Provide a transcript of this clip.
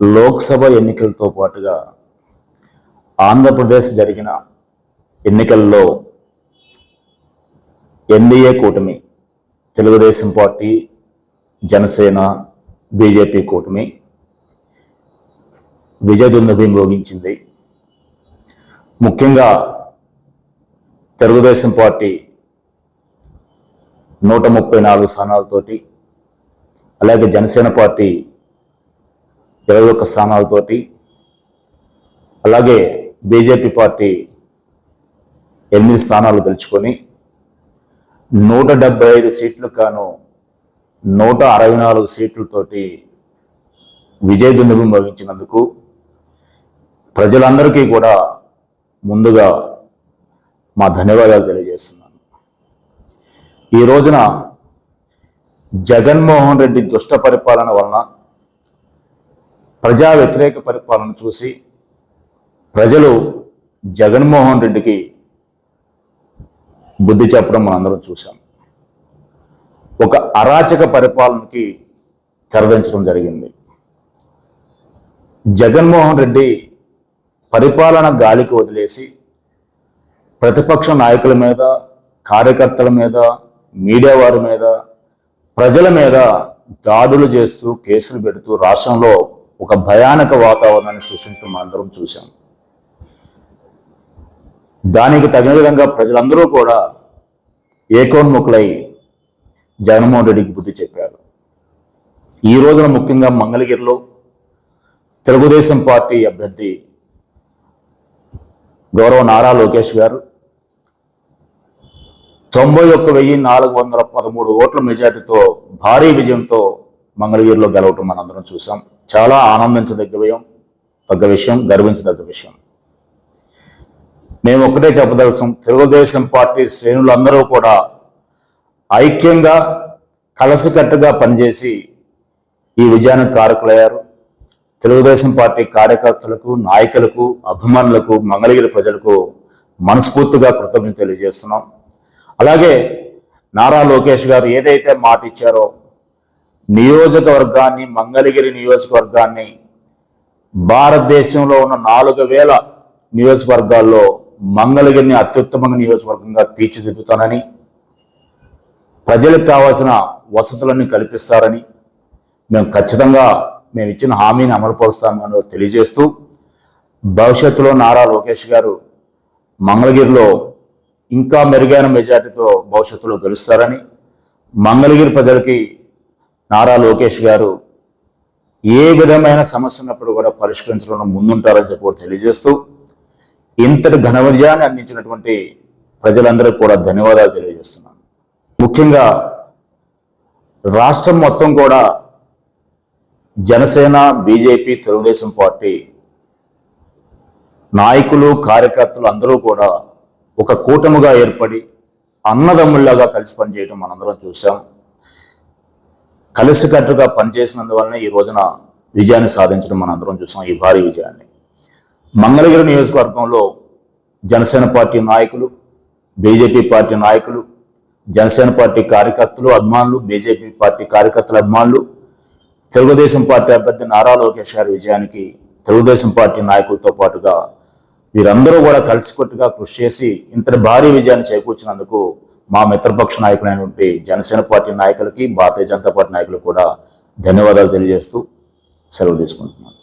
లోక్సభ ఎన్నికలతో పాటుగా ఆంధ్రప్రదేశ్ జరిగిన ఎన్నికల్లో ఎన్డీఏ కూటమి తెలుగుదేశం పార్టీ జనసేన బీజేపీ కూటమి విజయదుందుభి మోగించింది ముఖ్యంగా తెలుగుదేశం పార్టీ నూట ముప్పై నాలుగు స్థానాలతోటి అలాగే జనసేన పార్టీ ఇరవై ఒక్క స్థానాలతోటి అలాగే బీజేపీ పార్టీ ఎనిమిది స్థానాలు గెలుచుకొని నూట డెబ్బై ఐదు సీట్లు కాను నూట అరవై నాలుగు సీట్లతోటి విజయదుందుభం వహించినందుకు ప్రజలందరికీ కూడా ముందుగా మా ధన్యవాదాలు తెలియజేస్తున్నాను. ఈ రోజున జగన్మోహన్ రెడ్డి దుష్ట పరిపాలన వలన ప్రజా వ్యతిరేక పరిపాలన చూసి ప్రజలు జగన్మోహన్ రెడ్డికి బుద్ధి చెప్పడం మనందరం చూసాం ఒక అరాచక పరిపాలనకి తెరదించడం జరిగింది. జగన్మోహన్ రెడ్డి పరిపాలన గాలికి వదిలేసి ప్రతిపక్ష నాయకుల మీద కార్యకర్తల మీద మీడియా వారి మీద ప్రజల మీద దాడులు చేస్తూ కేసులు పెడుతూ రాష్ట్రంలో ఒక భయానక వాతావరణాన్ని సృష్టించడం మనందరం చూశాం. దానికి తగిన విధంగా ప్రజలందరూ కూడా ఏకోన్ముఖులై జగన్మోహన్ రెడ్డికి బుద్ధి చెప్పారు. ఈ రోజున ముఖ్యంగా మంగళగిరిలో తెలుగుదేశం పార్టీ అభ్యర్థి గౌరవ నారా లోకేష్ గారు తొంభై ఒక్క వెయ్యి నాలుగు వందల పదమూడు ఓట్ల మెజార్టీతో భారీ విజయంతో మంగళగిరిలో గెలవటం మనందరం చూసాం చాలా ఆనందించదగ్గ విషయం తగ్గ విషయం గర్వించదగ్గ విషయం. మేము ఒకటే చెప్పదలుస్తాం తెలుగుదేశం పార్టీ శ్రేణులందరూ కూడా ఐక్యంగా కలసికట్టుగా పనిచేసి ఈ విజయానికి కారకులయ్యారు. తెలుగుదేశం పార్టీ కార్యకర్తలకు నాయకులకు అభిమానులకు మంగళగిరి ప్రజలకు మనస్ఫూర్తిగా కృతజ్ఞత తెలియజేస్తున్నాం. అలాగే నారా లోకేష్ గారు ఏదైతే మాట ఇచ్చారో నియోజకవర్గాన్ని మంగళగిరి నియోజకవర్గాన్ని భారతదేశంలో ఉన్న నాలుగు వేల నియోజకవర్గాల్లో మంగళగిరిని అత్యుత్తమంగా నియోజకవర్గంగా తీర్చిదిద్దుతానని ప్రజలకు కావాల్సిన వసతులన్నీ కల్పిస్తారని మేము ఖచ్చితంగా మేము ఇచ్చిన హామీని అమలుపరుస్తామని తెలియజేస్తూ భవిష్యత్తులో నారా లోకేష్ గారు మంగళగిరిలో ఇంకా మెరుగైన మెజార్టీతో భవిష్యత్తులో గెలుస్తారని మంగళగిరి ప్రజలకి నారా లోకేష్ గారు ఏ విధమైన సమస్య ఉన్నప్పుడు కూడా పరిష్కరించడంలో ముందుంటారని చెప్పి తెలియజేస్తూ ఇంతటి ఘన విజయాన్ని అందించినటువంటి ప్రజలందరికీ కూడా ధన్యవాదాలు తెలియజేస్తున్నాను. ముఖ్యంగా రాష్ట్రం మొత్తం కూడా జనసేన బీజేపీ తెలుగుదేశం పార్టీ నాయకులు కార్యకర్తలు అందరూ కూడా ఒక కూటముగా ఏర్పడి అన్నదమ్ముల్లాగా కలిసి పనిచేయడం మనందరం చూసాం కలిసికట్టుగా పనిచేసినందువలన ఈ రోజున విజయాన్ని సాధించడం మనం అందరం చూసాం ఈ భారీ విజయాన్ని. మంగళగిరి నియోజకవర్గంలో జనసేన పార్టీ నాయకులు బీజేపీ పార్టీ నాయకులు జనసేన పార్టీ కార్యకర్తలు అభిమానులు బీజేపీ పార్టీ కార్యకర్తల అభిమానులు తెలుగుదేశం పార్టీ అభ్యర్థి నారా లోకేష్ గారి విజయానికి తెలుగుదేశం పార్టీ నాయకులతో పాటుగా వీరందరూ కూడా కలిసికట్టుగా కృషి చేసి ఇంత భారీ విజయాన్ని చేకూర్చినందుకు మా మిత్రపక్ష నాయకులైనటువంటి జనసేన పార్టీ నాయకులకి భారతీయ జనతా పార్టీ నాయకులకు కూడా ధన్యవాదాలు తెలియజేస్తూ సెలవు తీసుకుంటున్నాను.